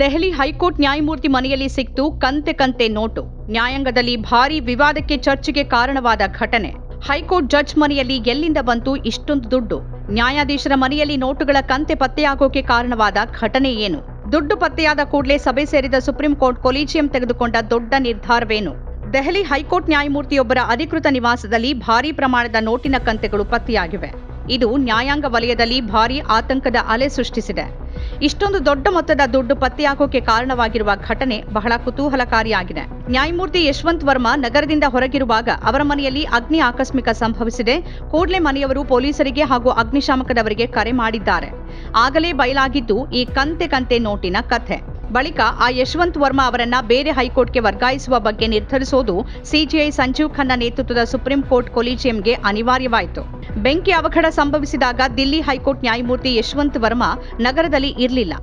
Delhi high court ನ್ಯಾಯಮೂರ್ತಿ ಮನೆಯಲ್ಲಿ ಸಿಕ್ತು ಕಂತೆ ಕಂತೆ ನೋಟು. ನ್ಯಾಯಾಂಗದಲ್ಲಿ ಭಾರೀ ವಿವಾದಕ್ಕೆ ಚರ್ಚೆಗೆ ಕಾರಣವಾದ ಘಟನೆ. ಹೈಕೋರ್ಟ್ ಜಡ್ಜ್ ಮನೆಯಲ್ಲಿ ಎಲ್ಲಿಂದ ಬಂತು ಇಷ್ಟೊಂದು ದುಡ್ಡು. ನ್ಯಾಯಾಧೀಶರ ಮನೆಯಲ್ಲಿ ನೋಟುಗಳ ಕಂತೆ ಪತ್ತೆಯಾಗೋಕೆ ಕಾರಣವಾದ ಘಟನೆ ಏನು? ದುಡ್ಡು ಪತ್ತೆಯಾದ ಕೂಡಲೇ ಸಭೆ ಸೇರಿದ ಸುಪ್ರೀಂ ಕೋರ್ಟ್ ಕೊಲೀಜಿಯಂ ತೆಗೆದುಕೊಂಡ ದೊಡ್ಡ ನಿರ್ಧಾರವೇನು? ದೆಹಲಿ ಹೈಕೋರ್ಟ್ ನ್ಯಾಯಮೂರ್ತಿಯೊಬ್ಬರ ಅಧಿಕೃತ ನಿವಾಸದಲ್ಲಿ ಭಾರೀ ಪ್ರಮಾಣದ ನೋಟಿನ ಕಂತೆಗಳು ಪತ್ತೆಯಾಗಿವೆ. ಇದು ನ್ಯಾಯಾಂಗ ವಲಯದಲ್ಲಿ ಭಾರೀ ಆತಂಕದ ಅಲೆ ಸೃಷ್ಟಿಸಿದೆ. ಇಷ್ಟೊಂದು ದೊಡ್ಡ ಮೊತ್ತದ ದುಡ್ಡು ಪತ್ತೆಯಾಗೋಕೆ ಕಾರಣವಾಗಿರುವ ಘಟನೆ ಬಹಳ ಕುತೂಹಲಕಾರಿಯಾಗಿದೆ. ನ್ಯಾಯಮೂರ್ತಿ ಯಶವಂತ್ ವರ್ಮಾ ನಗರದಿಂದ ಹೊರಗಿರುವಾಗ ಅವರ ಮನೆಯಲ್ಲಿ ಅಗ್ನಿ ಆಕಸ್ಮಿಕ ಸಂಭವಿಸಿದೆ. ಕೂಡಲೇ ಮನೆಯವರು ಪೊಲೀಸರಿಗೆ ಹಾಗೂ ಅಗ್ನಿಶಾಮಕದವರಿಗೆ ಕರೆ ಮಾಡಿದ್ದಾರೆ. ಆಗಲೇ ಬಯಲಾಗಿದ್ದು ಈ ಕಂತೆ ಕಂತೆ ನೋಟಿನ ಕಥೆ. ಬಳಿಕ ಆ ಯಶವಂತ್ ವರ್ಮಾ ಅವರನ್ನ ಬೇರೆ ಹೈಕೋರ್ಟ್ಗೆ ವರ್ಗಾಯಿಸುವ ಬಗ್ಗೆ ನಿರ್ಧರಿಸೋದು ಸಿಜಿಐ ಸಂಜೀವ್ ಖನ್ನಾ ನೇತೃತ್ವದ ಸುಪ್ರೀಂ ಕೋರ್ಟ್ ಕೊಲಿಜಿಯಂಗೆ ಅನಿವಾರ್ಯವಾಯಿತು. ಬೆಂಕಿ ಅವಘಡ ಸಂಭವಿಸಿದಾಗ ದಿಲ್ಲಿ ಹೈಕೋರ್ಟ್ ನ್ಯಾಯಮೂರ್ತಿ ಯಶವಂತ್ ವರ್ಮಾ ನಗರದಲ್ಲಿ ಇರಲಿಲ್ಲ.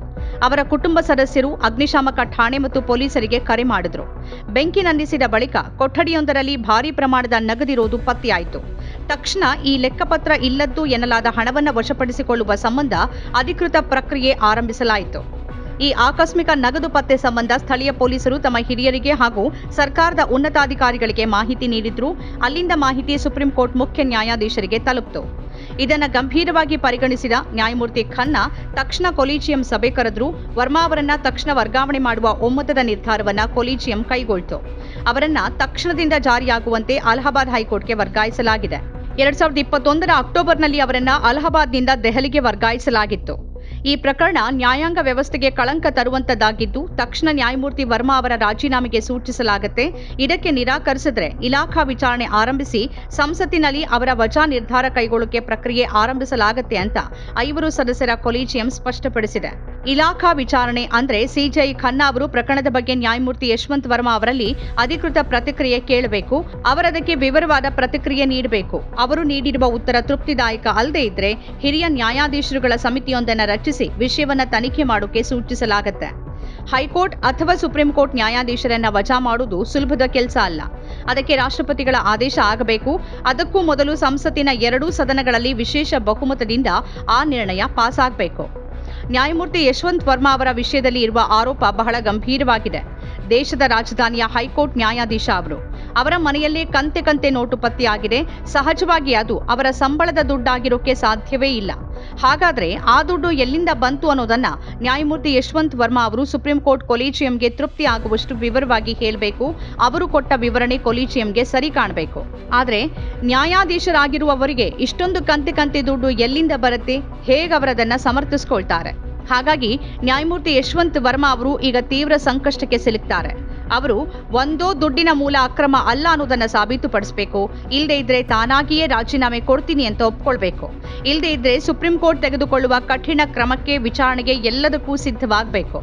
ಅವರ ಕುಟುಂಬ ಸದಸ್ಯರು ಅಗ್ನಿಶಾಮಕ ಠಾಣೆ ಮತ್ತು ಪೊಲೀಸರಿಗೆ ಕರೆ ಮಾಡಿದರು. ಬೆಂಕಿ ನಂದಿಸಿದ ಬಳಿಕ ಕೊಠಡಿಯೊಂದರಲ್ಲಿ ಭಾರೀ ಪ್ರಮಾಣದ ನಗದಿರೋದು ಪತ್ತೆಯಾಯಿತು. ತಕ್ಷಣ ಈ ಲೆಕ್ಕಪತ್ರ ಇಲ್ಲದ್ದು ಎನ್ನಲಾದ ಹಣವನ್ನು ವಶಪಡಿಸಿಕೊಳ್ಳುವ ಸಂಬಂಧ ಅಧಿಕೃತ ಪ್ರಕ್ರಿಯೆ ಆರಂಭಿಸಲಾಯಿತು. ಈ ಆಕಸ್ಮಿಕ ನಗದು ಪತ್ತೆ ಸಂಬಂಧ ಸ್ಥಳೀಯ ಪೊಲೀಸರು ತಮ್ಮ ಹಿರಿಯರಿಗೆ ಹಾಗೂ ಸರ್ಕಾರದ ಉನ್ನತಾಧಿಕಾರಿಗಳಿಗೆ ಮಾಹಿತಿ ನೀಡಿದ್ರು. ಅಲ್ಲಿಂದ ಮಾಹಿತಿ ಸುಪ್ರೀಂ ಕೋರ್ಟ್ ಮುಖ್ಯ ನ್ಯಾಯಾಧೀಶರಿಗೆ ತಲುಪಿತು. ಇದನ್ನು ಗಂಭೀರವಾಗಿ ಪರಿಗಣಿಸಿದ ನ್ಯಾಯಮೂರ್ತಿ ಖನ್ನಾ ತಕ್ಷಣ ಕೊಲೀಜಿಯಂ ಸಭೆ ಕರೆದ್ರು. ವರ್ಮಾ ಅವರನ್ನ ತಕ್ಷಣ ವರ್ಗಾವಣೆ ಮಾಡುವ ಒಮ್ಮತದ ನಿರ್ಧಾರವನ್ನ ಕೊಲಿಜಿಯಂ ಕೈಗೊಳ್ತು. ಅವರನ್ನ ತಕ್ಷಣದಿಂದ ಜಾರಿಯಾಗುವಂತೆ ಅಲಹಾಬಾದ್ ಹೈಕೋರ್ಟ್ಗೆ ವರ್ಗಾಯಿಸಲಾಗಿದೆ. ಎರಡ್ ಸಾವಿರದ ಇಪ್ಪತ್ತೊಂದರ ಅಕ್ಟೋಬರ್ನಲ್ಲಿ ಅವರನ್ನ ಅಲಹಾಬಾದ್ನಿಂದ ದೆಹಲಿಗೆ ವರ್ಗಾಯಿಸಲಾಗಿತ್ತು. ಈ ಪ್ರಕರಣ ನ್ಯಾಯಾಂಗ ವ್ಯವಸ್ಥೆಗೆ ಕಳಂಕ ತರುವಂತದ್ದಾಗಿದ್ದು, ತಕ್ಷಣ ನ್ಯಾಯಮೂರ್ತಿ ವರ್ಮಾ ಅವರ ರಾಜೀನಾಮೆಗೆ ಸೂಚಿಸಲಾಗುತ್ತೆ. ಇದಕ್ಕೆ ನಿರಾಕರಿಸಿದ್ರೆ ಇಲಾಖಾ ವಿಚಾರಣೆ ಆರಂಭಿಸಿ, ಸಂಸತ್ತಿನಲ್ಲಿ ಅವರ ವಜಾ ನಿರ್ಧಾರ ಕೈಗೊಳ್ಳೋಕೆ ಪ್ರಕ್ರಿಯೆ ಆರಂಭಿಸಲಾಗುತ್ತೆ ಅಂತ ಐವರು ಸದಸ್ಯರ ಕೊಲೀಜಿಯಂ ಸ್ಪಷ್ಟಪಡಿಸಿದೆ. ಇಲಾಖಾ ವಿಚಾರಣೆ ಅಂದ್ರೆ ಸಿಜೈ ಖನ್ನಾ ಅವರು ಪ್ರಕರಣದ ಬಗ್ಗೆ ನ್ಯಾಯಮೂರ್ತಿ ಯಶವಂತ್ ವರ್ಮಾ ಅವರಲ್ಲಿ ಅಧಿಕೃತ ಪ್ರತಿಕ್ರಿಯೆ ಕೇಳಬೇಕು. ಅವರದಕ್ಕೆ ವಿವರವಾದ ಪ್ರತಿಕ್ರಿಯೆ ನೀಡಬೇಕು. ಅವರು ನೀಡಿರುವ ಉತ್ತರ ತೃಪ್ತಿದಾಯಕ ಅಲ್ಲದೆ ಇದ್ರೆ ಹಿರಿಯ ನ್ಯಾಯಾಧೀಶರುಗಳ ಸಮಿತಿಯೊಂದನ್ನು ರಚಿಸಿ ವಿಷಯವನ್ನ ತನಿಖೆ ಮಾಡೋಕೆ ಸೂಚಿಸಲಾಗುತ್ತೆ. ಹೈಕೋರ್ಟ್ ಅಥವಾ ಸುಪ್ರೀಂ ಕೋರ್ಟ್ ನ್ಯಾಯಾಧೀಶರನ್ನ ವಜಾ ಮಾಡುವುದು ಸುಲಭದ ಕೆಲಸ ಅಲ್ಲ. ಅದಕ್ಕೆ ರಾಷ್ಟ್ರಪತಿಗಳ ಆದೇಶ ಆಗಬೇಕು. ಅದಕ್ಕೂ ಮೊದಲು ಸಂಸತ್ತಿನ ಎರಡೂ ಸದನಗಳಲ್ಲಿ ವಿಶೇಷ ಬಹುಮತದಿಂದ ಆ ನಿರ್ಣಯ ಪಾಸ್ ಆಗಬೇಕು ನ್ಯಾಯಮೂರ್ತಿ ಯಶವಂತ್ ವರ್ಮಾ ಅವರ ವಿಷಯದಲ್ಲಿ ಇರುವ ಆರೋಪ ಬಹಳ ಗಂಭೀರವಾಗಿದೆ. ದೇಶದ ರಾಜಧಾನಿಯ ಹೈಕೋರ್ಟ್ ನ್ಯಾಯಾಧೀಶ ಅವರು. ಅವರ ಮನೆಯಲ್ಲಿ ಕಂತೆ ಕಂತೆ ನೋಟು ಪತ್ತೆಯಾಗಿದೆ. ಸಹಜವಾಗಿ ಅದು ಅವರ ಸಂಬಳದ ದುಡ್ಡಾಗಿರೋಕೆ ಸಾಧ್ಯವೇ ಇಲ್ಲ. ಹಾಗಾದ್ರೆ ಆ ದುಡ್ಡು ಎಲ್ಲಿಂದ ಬಂತು ಅನ್ನೋದನ್ನ ನ್ಯಾಯಮೂರ್ತಿ ಯಶವಂತ್ ವರ್ಮಾ ಅವರು ಸುಪ್ರೀಂ ಕೋರ್ಟ್ ಕೊಲಿಜಿಯಂಗೆ ತೃಪ್ತಿ ಆಗುವಷ್ಟು ವಿವರವಾಗಿ ಹೇಳಬೇಕು. ಅವರು ಕೊಟ್ಟ ವಿವರಣೆ ಕೊಲಿಜಿಯಂಗೆ ಸರಿ ಕಾಣಬೇಕು. ಆದ್ರೆ ನ್ಯಾಯಾಧೀಶರಾಗಿರುವವರಿಗೆ ಇಷ್ಟೊಂದು ಕಂತೆ ಕಂತೆ ದುಡ್ಡು ಎಲ್ಲಿಂದ ಬರುತ್ತೆ? ಹೇಗೆ ಅವರದನ್ನ ಸಮರ್ಥಿಸ್ಕೊಳ್ತಾರೆ? ಹಾಗಾಗಿ ನ್ಯಾಯಮೂರ್ತಿ ಯಶವಂತ್ ವರ್ಮಾ ಅವರು ಈಗ ತೀವ್ರ ಸಂಕಷ್ಟಕ್ಕೆ ಸಿಲುಕ್ತಾರೆ. ಅವರು ಒಂದೋ ದುಡ್ಡಿನ ಮೂಲ ಅಕ್ರಮ ಅಲ್ಲ ಅನ್ನೋದನ್ನ ಸಾಬೀತುಪಡಿಸಬೇಕು. ಇಲ್ಲದೆ ಇದ್ರೆ ತಾನಾಗಿಯೇ ರಾಜೀನಾಮೆ ಕೊಡ್ತೀನಿ ಅಂತ ಒಪ್ಕೊಳ್ಬೇಕು. ಇಲ್ಲದೆ ಇದ್ರೆ ಸುಪ್ರೀಂ ಕೋರ್ಟ್ ತೆಗೆದುಕೊಳ್ಳುವ ಕಠಿಣ ಕ್ರಮಕ್ಕೆ ವಿಚಾರಣೆಗೆ ಎಲ್ಲದಕ್ಕೂ ಸಿದ್ಧವಾಗಬೇಕು.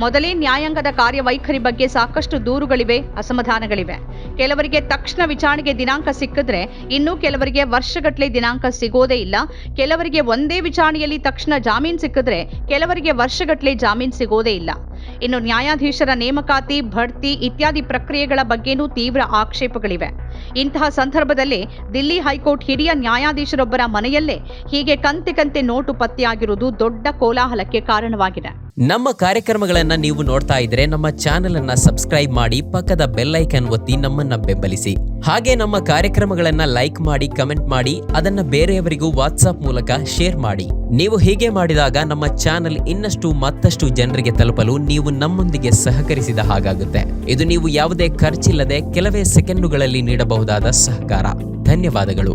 ಮೊದಲೇ ನ್ಯಾಯಾಂಗದ ಕಾರ್ಯವೈಖರಿ ಬಗ್ಗೆ ಸಾಕಷ್ಟು ದೂರುಗಳಿವೆ, ಅಸಮಾಧಾನಗಳಿವೆ. ಕೆಲವರಿಗೆ ತಕ್ಷಣ ವಿಚಾರಣೆಗೆ ದಿನಾಂಕ ಸಿಕ್ಕಿದ್ರೆ ಇನ್ನು ಕೆಲವರಿಗೆ ವರ್ಷಗಟ್ಟಲೆ ದಿನಾಂಕ ಸಿಗೋದೇ ಇಲ್ಲ. ಕೆಲವರಿಗೆ ಒಂದೇ ವಿಚಾರಣೆಯಲ್ಲಿ ತಕ್ಷಣ ಜಾಮೀನು ಸಿಕ್ಕಿದ್ರೆ ಕೆಲವರಿಗೆ ವರ್ಷಗಟ್ಟಲೆ ಜಾಮೀನು ಸಿಗೋದೇ ಇಲ್ಲ. ಇನ್ನು ನ್ಯಾಯಾಧೀಶರ ನೇಮಕಾತಿ ಬಡ್ತಿ ಇತ್ಯಾದಿ ಪ್ರಕ್ರಿಯೆಗಳ ಬಗ್ಗೆನೂ ತೀವ್ರ ಆಕ್ಷೇಪಗಳಿವೆ. ಇಂತಹ ಸಂದರ್ಭದಲ್ಲಿ ದಿಲ್ಲಿ ಹೈಕೋರ್ಟ್ ಹಿರಿಯ ನ್ಯಾಯಾಧೀಶರೊಬ್ಬರ ಮನೆಯಲ್ಲೇ ಹೀಗೆ ಕಂತೆ ಕಂತೆ ನೋಟು ಪತ್ತೆಯಾಗಿರುವುದು ದೊಡ್ಡ ಕೋಲಾಹಲಕ್ಕೆ ಕಾರಣವಾಗಿದೆ. ನಮ್ಮ ಕಾರ್ಯಕ್ರಮಗಳನ್ನು ನೀವು ನೋಡ್ತಾ ಇದ್ರೆ ನಮ್ಮ ಚಾನೆಲ್ ಅನ್ನ ಸಬ್ಸ್ಕ್ರೈಬ್ ಮಾಡಿ ಪಕ್ಕದ ಬೆಲ್ ಐಕನ್ ಒತ್ತಿ ನಮ್ಮನ್ನ ಬೆಂಬಲಿಸಿ. ಹಾಗೆ ನಮ್ಮ ಕಾರ್ಯಕ್ರಮಗಳನ್ನ ಲೈಕ್ ಮಾಡಿ, ಕಮೆಂಟ್ ಮಾಡಿ, ಅದನ್ನ ಬೇರೆಯವರಿಗೂ ವಾಟ್ಸಾಪ್ ಮೂಲಕ ಶೇರ್ ಮಾಡಿ. ನೀವು ಹೀಗೆ ಮಾಡಿದಾಗ ನಮ್ಮ ಚಾನೆಲ್ ಇನ್ನಷ್ಟು ಮತ್ತಷ್ಟು ಜನರಿಗೆ ತಲುಪಲು ನೀವು ನಮ್ಮೊಂದಿಗೆ ಸಹಕರಿಸಿದ ಹಾಗಾಗುತ್ತೆ. ಇದು ನೀವು ಯಾವುದೇ ಖರ್ಚಿಲ್ಲದೆ ಕೆಲವೇ ಸೆಕೆಂಡುಗಳಲ್ಲಿ ನೀಡಬಹುದಾದ ಸಹಕಾರ. ಧನ್ಯವಾದಗಳು.